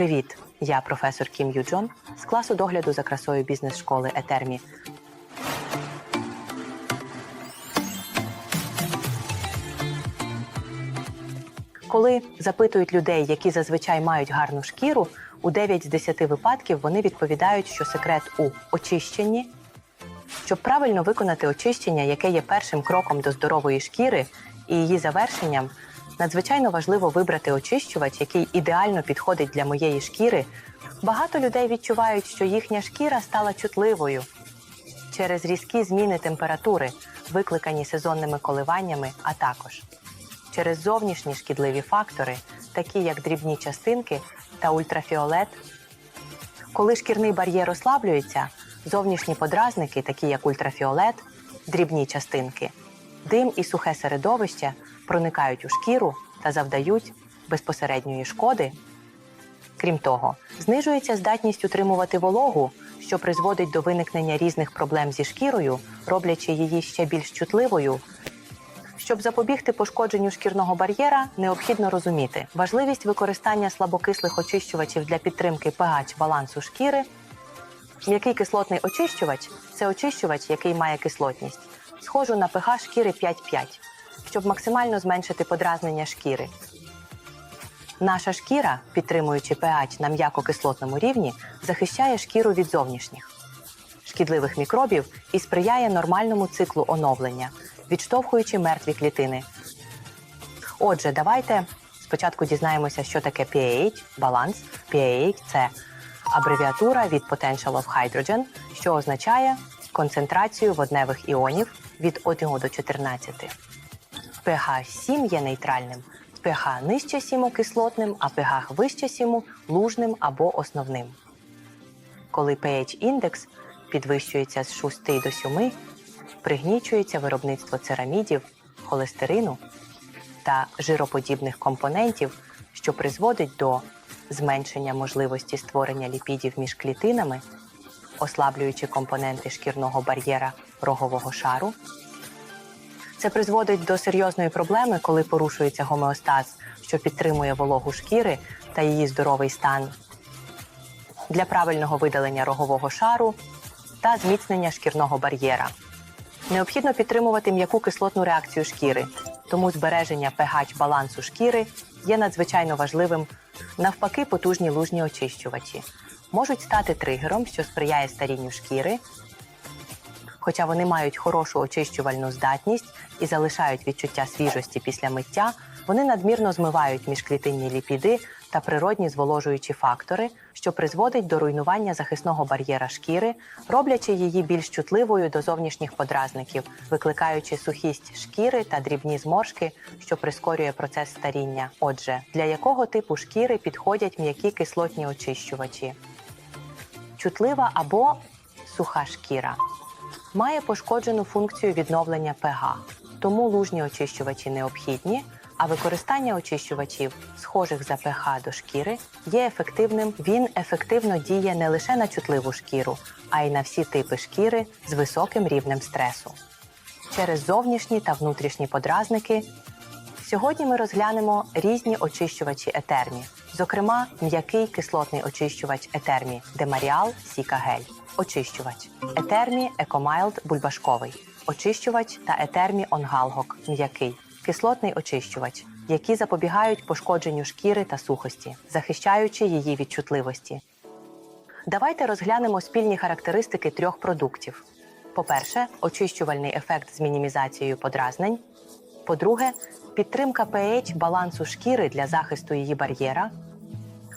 Привіт! Я професор Кім Ю Джон з класу догляду за красою бізнес-школи Етермі. Коли запитують людей, які зазвичай мають гарну шкіру, у 9 з 10 випадків вони відповідають, що секрет у очищенні. Щоб правильно виконати очищення, яке є першим кроком до здорової шкіри і її завершенням, надзвичайно важливо вибрати очищувач, який ідеально підходить для моєї шкіри. Багато людей відчувають, що їхня шкіра стала чутливою через різкі зміни температури, викликані сезонними коливаннями, а також через зовнішні шкідливі фактори, такі як дрібні частинки та ультрафіолет. Коли шкірний бар'єр ослаблюється, зовнішні подразники, такі як ультрафіолет, дрібні частинки, дим і сухе середовище проникають у шкіру та завдають безпосередньої шкоди. Крім того, знижується здатність утримувати вологу, що призводить до виникнення різних проблем зі шкірою, роблячи її ще більш чутливою. Щоб запобігти пошкодженню шкірного бар'єра, необхідно розуміти важливість використання слабокислих очищувачів для підтримки pH балансу шкіри. М'який кислотний очищувач це очищувач, який має кислотність, схожу на pH шкіри 5,5, щоб максимально зменшити подразнення шкіри. Наша шкіра, підтримуючи pH на м'яко-кислотному рівні, захищає шкіру від зовнішніх шкідливих мікробів і сприяє нормальному циклу оновлення, відштовхуючи мертві клітини. Отже, давайте спочатку дізнаємося, що таке pH, баланс. pH – це абревіатура від Potential of Hydrogen, що означає концентрацію водневих іонів від 1 до 14. pH 7 є нейтральним, pH нижче 7 кислотним, а pH вище 7 лужним або основним. Коли pH-індекс підвищується з 6 до 7, пригнічується виробництво церамідів, холестерину та жироподібних компонентів, що призводить до зменшення можливості створення ліпідів між клітинами, ослаблюючи компоненти шкірного бар'єра рогового шару. Це призводить до серйозної проблеми, коли порушується гомеостаз, що підтримує вологу шкіри та її здоровий стан для правильного видалення рогового шару та зміцнення шкірного бар'єра. Необхідно підтримувати м'яку кислотну реакцію шкіри, тому збереження pH балансу шкіри є надзвичайно важливим. Навпаки, потужні лужні очищувачі можуть стати тригером, що сприяє старінню шкіри, хоча вони мають хорошу очищувальну здатність і залишають відчуття свіжості після миття, вони надмірно змивають міжклітинні ліпіди та природні зволожуючі фактори, що призводить до руйнування захисного бар'єра шкіри, роблячи її більш чутливою до зовнішніх подразників, викликаючи сухість шкіри та дрібні зморшки, що прискорює процес старіння. Отже, для якого типу шкіри підходять м'які кислотні очищувачі? Чутлива або суха шкіра має пошкоджену функцію відновлення pH, тому лужні очищувачі необхідні, а використання очищувачів, схожих за pH до шкіри, є ефективним. Він ефективно діє не лише на чутливу шкіру, а й на всі типи шкіри з високим рівнем стресу. Через зовнішні та внутрішні подразники Сьогодні ми розглянемо різні очищувачі етермі, зокрема, м'який кислотний очищувач етермі Демаріал Сіка Гель, очищувач етермі Екомайлд бульбашковий, очищувач та етермі Онгалгок м'який, кислотний очищувач, які запобігають пошкодженню шкіри та сухості, захищаючи її від чутливості. Давайте розглянемо спільні характеристики трьох продуктів. По-перше, очищувальний ефект з мінімізацією подразнень. По-друге, підтримка pH балансу шкіри для захисту її бар'єра.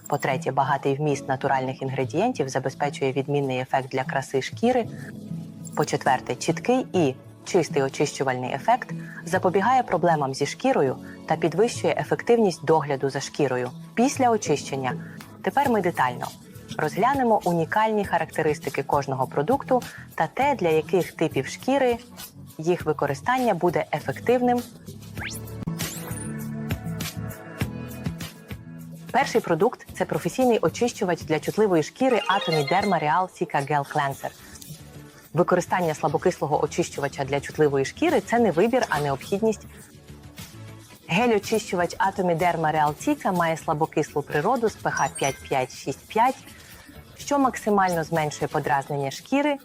По-третє, багатий вміст натуральних інгредієнтів забезпечує відмінний ефект для краси шкіри. По-четверте, чіткий і чистий очищувальний ефект запобігає проблемам зі шкірою та підвищує ефективність догляду за шкірою після очищення. Тепер ми детально розглянемо унікальні характеристики кожного продукту та те, для яких типів шкіри їх використання буде ефективним. Перший продукт це професійний очищувач для чутливої шкіри Atomy Derma Real Sika Gel Cleanser. Використання слабокислого очищувача для чутливої шкіри це не вибір, а необхідність. Гель-очищувач Атомідерма Реалтіка має слабокислу природу з pH 5,5-6,5, що максимально зменшує подразнення шкіри.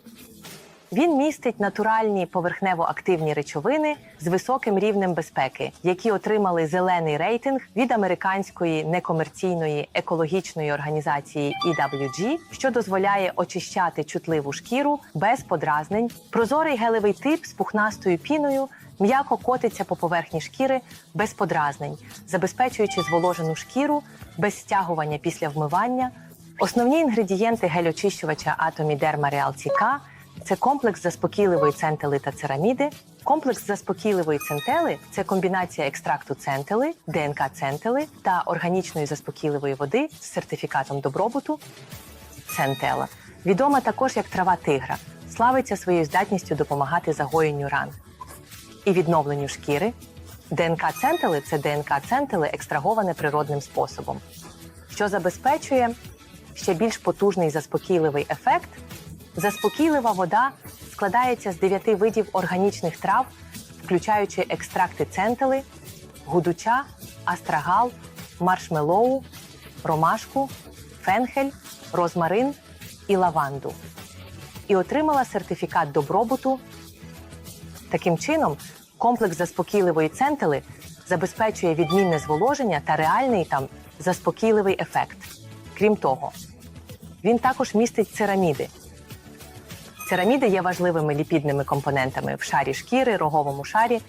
Він містить натуральні поверхнево-активні речовини з високим рівнем безпеки, які отримали зелений рейтинг від американської некомерційної екологічної організації EWG, що дозволяє очищати чутливу шкіру без подразнень. Прозорий гелевий тип з пухнастою піною м'яко котиться по поверхні шкіри без подразнень, забезпечуючи зволожену шкіру без стягування після вмивання. Основні інгредієнти гель-очищувача Атомідерма Реалтіка – це комплекс заспокійливої центели та цераміди. Комплекс заспокійливої центели це комбінація екстракту центели, ДНК центели та органічної заспокійливої води з сертифікатом добробуту. Центела відома також як трава тигра, славиться своєю здатністю допомагати загоєнню ран і відновленню шкіри. ДНК центели це ДНК центели, екстраговане природним способом, що забезпечує ще більш потужний заспокійливий ефект. Заспокійлива вода складається з дев'яти видів органічних трав, включаючи екстракти центели, гудуча, астрагал, маршмелоу, ромашку, фенхель, розмарин і лаванду. І отримала сертифікат добробуту. Таким чином, комплекс заспокійливої центели забезпечує відмінне зволоження та реальний там заспокійливий ефект. Крім того, він також містить цераміди. Цераміди є важливими ліпідними компонентами в шарі шкіри, роговому шарі.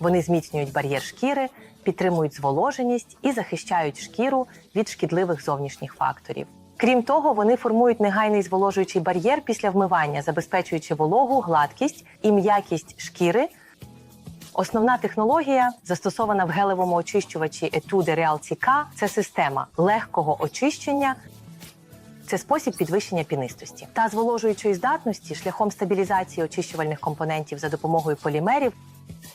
Вони зміцнюють бар'єр шкіри, підтримують зволоженість і захищають шкіру від шкідливих зовнішніх факторів. Крім того, вони формують негайний зволожуючий бар'єр після вмивання, забезпечуючи вологу, гладкість і м'якість шкіри. Основна технологія, застосована в гелевому очищувачі Etude Realty K, це система легкого очищення це спосіб підвищення пінистості та зволожуючої здатності шляхом стабілізації очищувальних компонентів за допомогою полімерів.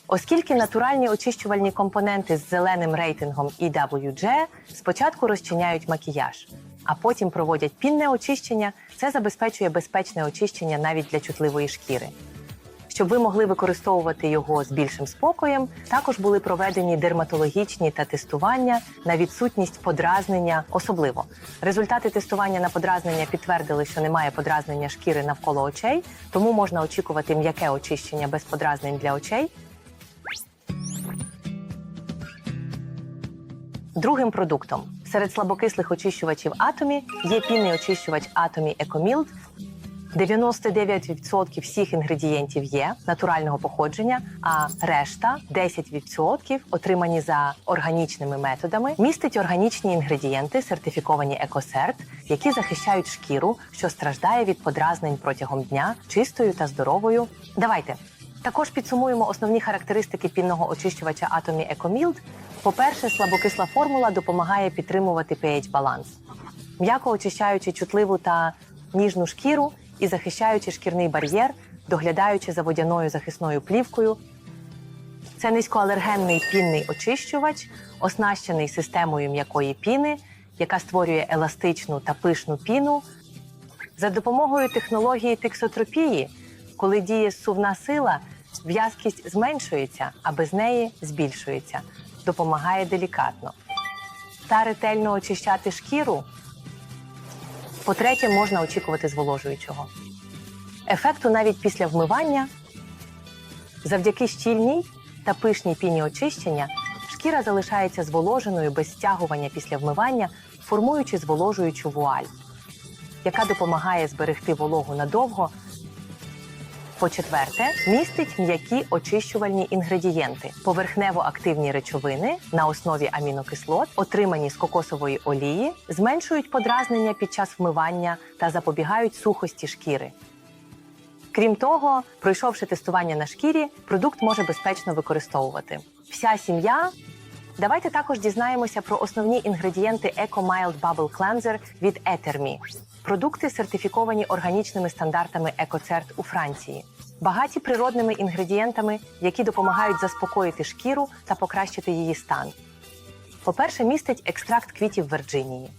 Оскільки натуральні очищувальні компоненти з зеленим рейтингом EWG спочатку розчиняють макіяж, а потім проводять пінне очищення, це забезпечує безпечне очищення навіть для чутливої шкіри. Щоб ви могли використовувати його з більшим спокоєм, також були проведені дерматологічні та тестування на відсутність подразнення. Особливо результати тестування на подразнення підтвердили, що немає подразнення шкіри навколо очей, тому можна очікувати м'яке очищення без подразнень для очей. Другим продуктом серед слабокислих очищувачів атомі є пінний очищувач атомі Екомілд. 99% всіх інгредієнтів є натурального походження, а решта 10% отримані за органічними методами, містить органічні інгредієнти, сертифіковані екосерт, які захищають шкіру, що страждає від подразнень протягом дня, чистою та здоровою. Давайте також підсумуємо основні характеристики пінного очищувача атомі Екомілд. По-перше, слабокисла формула допомагає підтримувати pH-баланс, м'яко очищаючи чутливу та ніжну шкіру і захищаючи шкірний бар'єр, доглядаючи за водяною захисною плівкою. Це низькоалергенний пінний очищувач, оснащений системою м'якої піни, яка створює еластичну та пишну піну. За допомогою технології тексотропії, коли діє сувна сила, в'язкість зменшується, а без неї збільшується, допомагає делікатно. Та ретельно очищати шкіру. По-третє, можна очікувати зволожуючого. Ефекту навіть після вмивання. Завдяки щільній та пишній піні очищення шкіра залишається зволоженою без стягування після вмивання, формуючи зволожуючу вуаль, яка допомагає зберегти вологу надовго. По-четверте, містить м'які очищувальні інгредієнти, поверхнево-активні речовини на основі амінокислот, отримані з кокосової олії, зменшують подразнення під час вмивання та запобігають сухості шкіри. Крім того, пройшовши тестування на шкірі, продукт може безпечно використовувати. Вся сім'я. Давайте також дізнаємося про основні інгредієнти Eco Mild Bubble Cleanser від Etherme. Продукти сертифіковані органічними стандартами EcoCert у Франції, багаті природними інгредієнтами, які допомагають заспокоїти шкіру та покращити її стан. По-перше, містить екстракт квітів Вірджинії.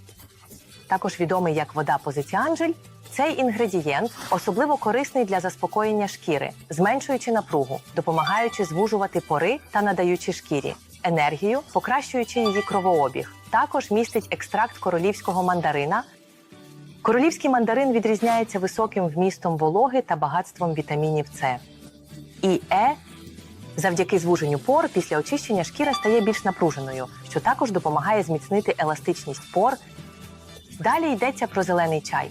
Також відомий як вода позиціанджель, цей інгредієнт особливо корисний для заспокоєння шкіри, зменшуючи напругу, допомагаючи звужувати пори та надаючи шкірі енергію, покращуючи її кровообіг. Також містить екстракт королівського мандарина. Королівський мандарин відрізняється високим вмістом вологи та багатством вітамінів С. І Е Завдяки звуженню пор після очищення шкіра стає більш напруженою, що також допомагає зміцнити еластичність пор. Далі йдеться про зелений чай.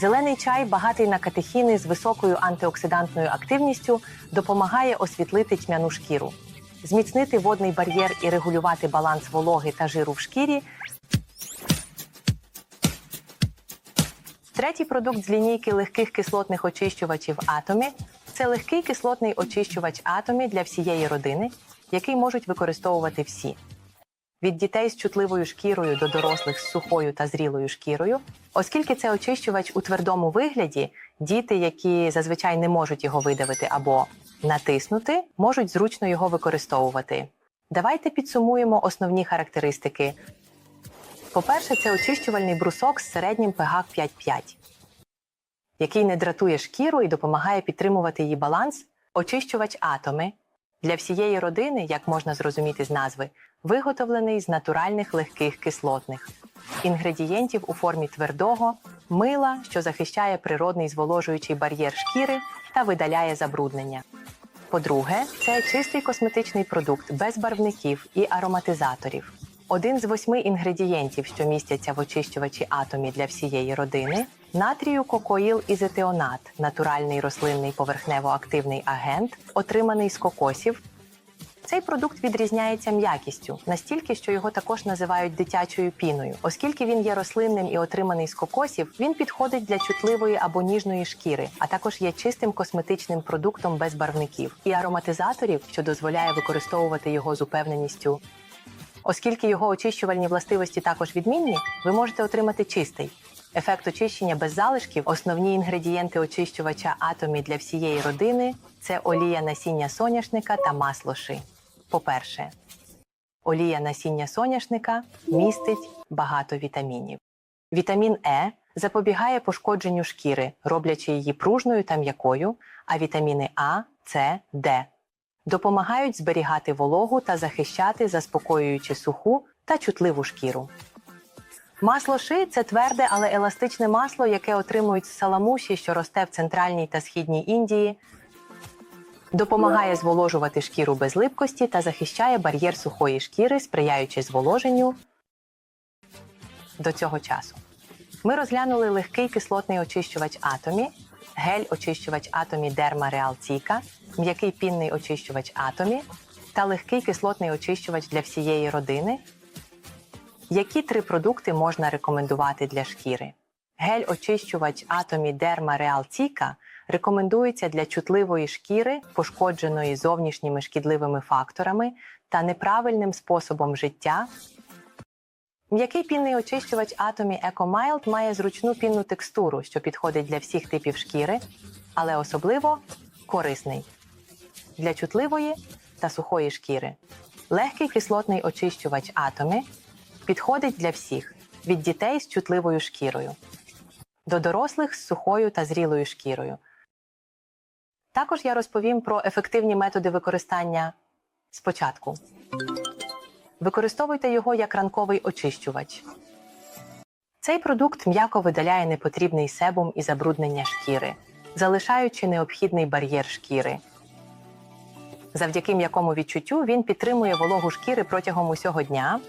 Зелений чай, багатий на катехіни з високою антиоксидантною активністю, допомагає освітлити тьмяну шкіру, зміцнити водний бар'єр і регулювати баланс вологи та жиру в шкірі. Третій продукт з лінійки легких кислотних очищувачів Атомі це легкий кислотний очищувач Атомі для всієї родини, який можуть використовувати всі. Від дітей з чутливою шкірою до дорослих з сухою та зрілою шкірою, оскільки це очищувач у твердому вигляді, діти, які зазвичай не можуть його видавити або натиснути, можуть зручно його використовувати. Давайте підсумуємо основні характеристики. По-перше, це очищувальний брусок з середнім pH 5,5, який не дратує шкіру і допомагає підтримувати її баланс. Очищувач атоми для всієї родини, як можна зрозуміти з назви, виготовлений з натуральних легких кислотних інгредієнтів у формі твердого, мила, що захищає природний зволожуючий бар'єр шкіри та видаляє забруднення. По-друге, це чистий косметичний продукт без барвників і ароматизаторів. Один з восьми інгредієнтів, що містяться в очищувачі атомі для всієї родини, натрію кокоїл ізетеонат, натуральний рослинний поверхнево-активний агент, отриманий з кокосів. Цей продукт відрізняється м'якістю настільки, що його також називають дитячою піною. Оскільки він є рослинним і отриманий з кокосів, він підходить для чутливої або ніжної шкіри, а також є чистим косметичним продуктом без барвників і ароматизаторів, що дозволяє використовувати його з упевненістю. Оскільки його очищувальні властивості також відмінні, ви можете отримати чистий. Ефект очищення без залишків, основні інгредієнти очищувача атомі для всієї родини це олія насіння соняшника та масло ши. По-перше, олія насіння соняшника містить багато вітамінів. Вітамін Е запобігає пошкодженню шкіри, роблячи її пружною та м'якою, а вітаміни А, С, Д допомагають зберігати вологу та захищати, заспокоюючи суху та чутливу шкіру. Масло ши це тверде, але еластичне масло, яке отримують з саламуші, що росте в центральній та східній Індії. Допомагає зволожувати шкіру без липкості та захищає бар'єр сухої шкіри, сприяючи зволоженню до цього часу. Ми розглянули легкий кислотний очищувач атомі, гель-очищувач атомі Derma Real Tika, м'який пінний очищувач атомі та легкий кислотний очищувач для всієї родини. Які три продукти можна рекомендувати для шкіри? Гель-очищувач атомі Derma Real Tika рекомендується для чутливої шкіри, пошкодженої зовнішніми шкідливими факторами та неправильним способом життя. М'який пінний очищувач атомі EcoMild має зручну пінну текстуру, що підходить для всіх типів шкіри, але особливо корисний для чутливої та сухої шкіри. Легкий кислотний очищувач атомі підходить для всіх від дітей з чутливою шкірою до дорослих з сухою та зрілою шкірою. Також я розповім про ефективні методи використання спочатку. Використовуйте його як ранковий очищувач. Цей продукт м'яко видаляє непотрібний себум і забруднення шкіри, залишаючи необхідний бар'єр шкіри. Завдяки м'якому відчуттю він підтримує вологу шкіри протягом усього дня.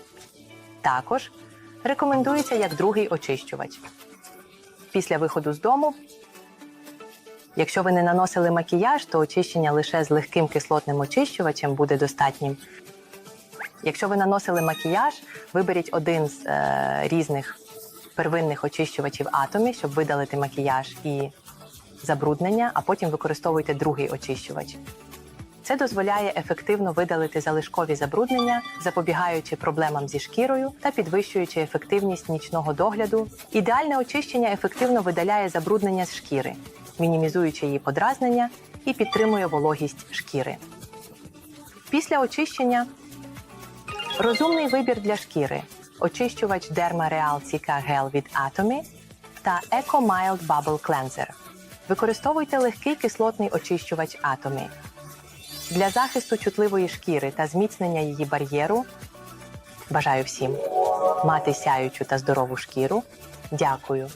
Також рекомендується як другий очищувач. Після виходу з дому, якщо ви не наносили макіяж, то очищення лише з легким кислотним очищувачем буде достатнім. Якщо ви наносили макіяж, виберіть один з е, різних первинних очищувачів атомі, щоб видалити макіяж і забруднення, а потім використовуйте другий очищувач. Це дозволяє ефективно видалити залишкові забруднення, запобігаючи проблемам зі шкірою та підвищуючи ефективність нічного догляду. Ідеальне очищення ефективно видаляє забруднення з шкіри, мінімізуючи її подразнення і підтримує вологість шкіри. Після очищення розумний вибір для шкіри: очищувач Derma Real Cica Gel від Atomy та Eco Mild Bubble Cleanser. Використовуйте легкий кислотний очищувач Atomy. Для захисту чутливої шкіри та зміцнення її бар'єру бажаю всім мати сяючу та здорову шкіру. Дякую.